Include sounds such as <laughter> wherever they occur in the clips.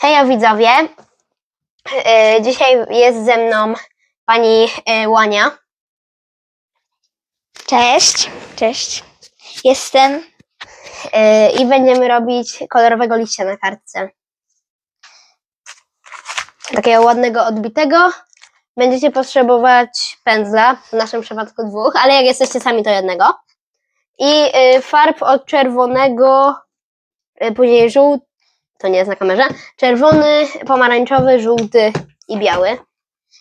Heja widzowie. E, Dzisiaj jest ze mną pani e, Łania. Cześć, cześć. Jestem. e, i będziemy robić kolorowego liścia na kartce. Takiego ładnego, odbitego. Będziecie potrzebować pędzla, w naszym przypadku dwóch, ale jak jesteście sami to jednego. I farb od czerwonego, później żółty, to nie jest na kamerze, czerwony, pomarańczowy, żółty i biały.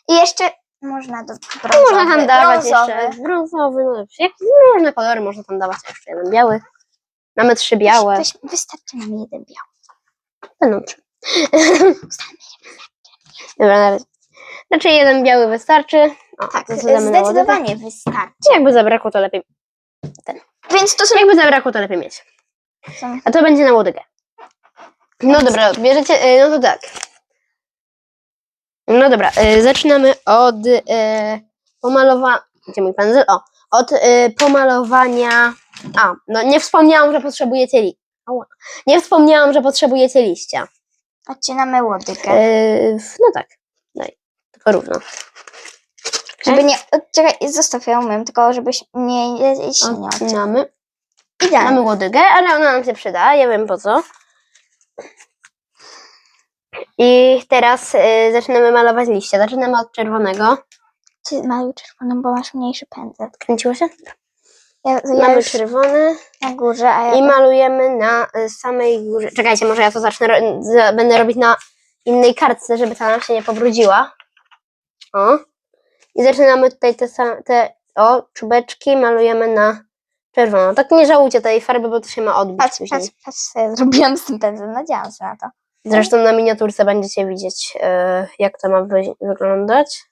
I jeszcze można do brązowy. można tam dawać brązowy. jeszcze brązowy, no, jak różne kolory można tam dawać, jeszcze jeden biały. Mamy trzy białe. Weź, wystarczy nam jeden biały. Będą trzy. Dobra, na razie. Raczej jeden biały wystarczy. O, Tak, zdecydowanie wystarczy. Jakby zabrakło, to lepiej. Więc to są... Jakby zabrakło, to lepiej mieć. A to będzie na łodygę. No dobra, bierzecie, y, no to tak. No dobra, y, zaczynamy od pomalowania, gdzie mój pędzel? O, od y, pomalowania, a, no nie wspomniałam, że potrzebujecie li... Ała. Nie wspomniałam, że potrzebujecie liścia. odcinamy łodygę. Y, no tak, daj, tylko równo. Żeby nie... Czekaj, zostaw ją umiem, tylko żebyś nie, się nie. Odcinamy. Mamy Idealnie. łodygę, ale ona nam się przyda, ja wiem po co. I teraz y, zaczynamy malować liście. Zaczynamy od czerwonego. Ty maluj czerwoną, bo masz mniejszy pędzel. Kręciło się? Ja, ja Mamy już czerwony na górze, a ja... i malujemy na y, samej górze. Czekajcie, może ja to zacznę, ro- za- będę robić na innej kartce, żeby ta nam się nie pobrudziła. O. I zaczynamy tutaj te, same, te o, czubeczki malujemy na czerwono. Tak nie żałujcie tej farby, bo to się ma odbić Patrz, później. patrz, patrz, zrobiłam z tym pędzlem. Nadziałam się na to. Zresztą na miniaturce będziecie widzieć, e, jak to ma wy- wyglądać.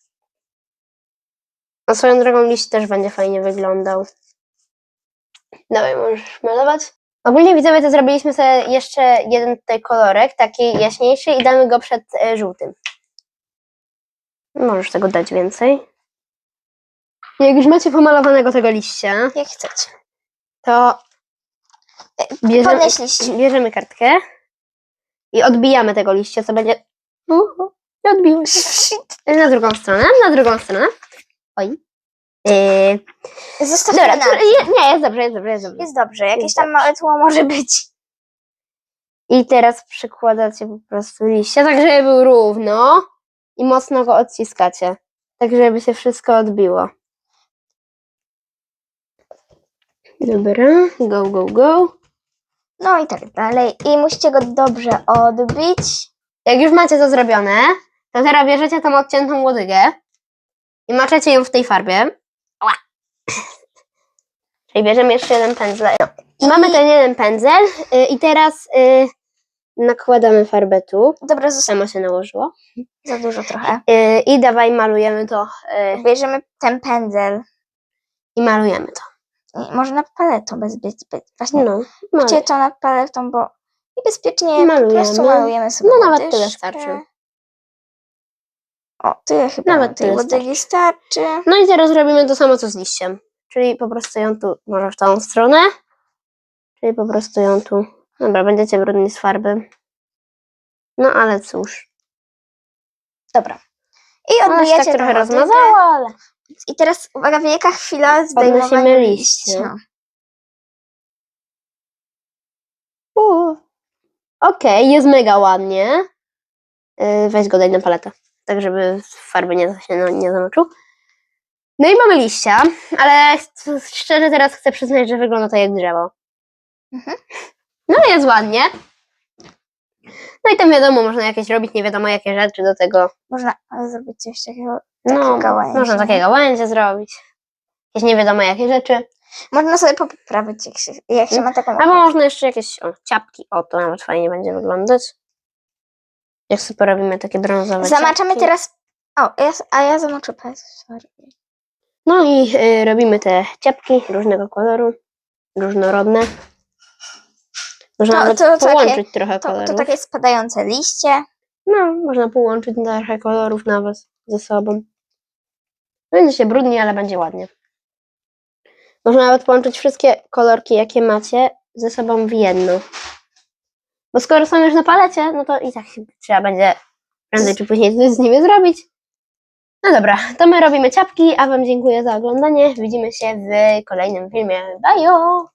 A swoją drogą liść też będzie fajnie wyglądał. Dawaj, możesz malować. Ogólnie widzowie to zrobiliśmy sobie jeszcze jeden tutaj kolorek, taki jaśniejszy i damy go przed e, żółtym. Możesz tego dać więcej. Jak już macie pomalowanego tego liścia, Jak chcecie. To bierzemy, Podnieś liść. bierzemy kartkę i odbijamy tego liścia, co będzie... Uhu, nie odbiło się. <laughs> Na drugą stronę, na drugą stronę. Oj. Yy, Zostaw dobra, to je- nie, jest dobrze, jest dobrze, jest dobrze. Jest dobrze, jakieś tam małe tło może być. I teraz przykładacie po prostu liścia, tak żeby był równo i mocno go odciskacie, tak żeby się wszystko odbiło. Dobra, go, go, go. No i tak dalej. I musicie go dobrze odbić. Jak już macie to zrobione, to teraz bierzecie tą odciętą łodygę i maczecie ją w tej farbie. Ała. Czyli bierzemy jeszcze jeden pędzel. No. I mamy ten jeden pędzel y, i teraz y, nakładamy farbę tu. Dobra, zostaw Samo się nałożyło. za dużo trochę. Y, I dawaj malujemy to. y, Bierzemy ten pędzel. I malujemy to. Może na paletą bez, bez, bez właśnie. No, Chcecie maluj. to na paletą, bo i bezpiecznie Malujemy. po prostu malujemy sobie No, nawet tyle starczy. O, tyle chyba Nawet tej tyle łodygi starczy. no i teraz robimy to samo co z liściem. Czyli po prostu ją tu, może w tą stronę. Czyli po prostu ją tu. Dobra, będziecie brudni z farby. No ale cóż. Dobra. I Ona się tak trochę rozmazała, ale. I teraz uwaga, wielka chwila zdejmowania Podnosimy liście. liścia. U. Okej, jest mega ładnie. Yy, weź go daj na paletę. Tak, żeby farby nie, się no, nie zamoczył. No i mamy liścia, ale ch- szczerze teraz chcę przyznać, że wygląda to jak drzewo. Mhm. No jest ładnie. No i tam wiadomo, można jakieś robić nie wiadomo jakie rzeczy do tego. Można zrobić coś takiego. No, Takie gałęzie. można takie gałęzie zrobić. Jakieś nie wiadomo jakie rzeczy. Można sobie poprawić, jak się, jak się ma taką. Albo można jeszcze jakieś o, ciapki. O, to nawet fajnie będzie wyglądać. Jak sobie porobimy takie brązowe Zamaczamy ciapki. teraz. O, ja, a ja zamoczę pes. sorry. No i y, robimy te ciapki różnego koloru, różnorodne. Można To- nawet to takie- połączyć trochę To, kolorów. to takie spadające liście. No, można połączyć trochę kolorów nawet ze sobą. Będzie się brudnie, ale będzie ładnie. Można nawet połączyć wszystkie kolorki, jakie macie, ze sobą w jedno. Bo skoro są już na palecie, no to i tak trzeba będzie prędzej czy później coś z nimi zrobić. No dobra, to my robimy ciapki, a Wam dziękuję za oglądanie. Widzimy się w kolejnym filmie. Bye!